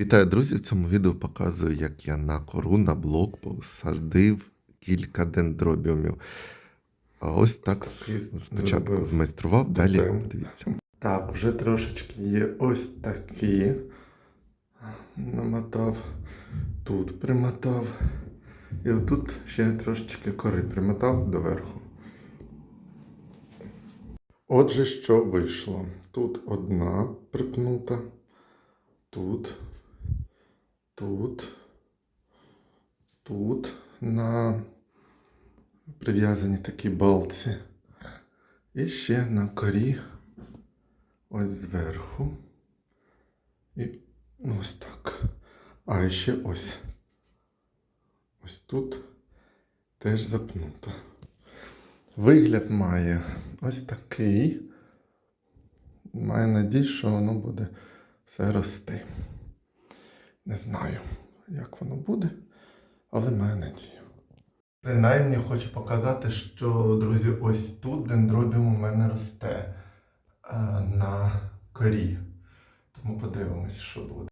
Вітаю, друзі! В цьому відео показую, як я на кору на блок посадив кілька дендробіумів. А ось так спочатку змайстрував, далі Тепер. дивіться. Так, вже трошечки є ось такі. Намотав, тут примотав. І отут ще трошечки кори примотав доверху. Отже, що вийшло? Тут одна припнута, тут, тут, тут на прив'язані такі балці. І ще на корі ось зверху. І ось так. А ще ось. Ось тут теж запнуто. Вигляд має ось такий. Маю надію, що воно буде все рости. Не знаю, як воно буде, але маю надію. Принаймні хочу показати, що, друзі, ось тут дендробіум у мене росте а, на корі. Тому подивимось, що буде.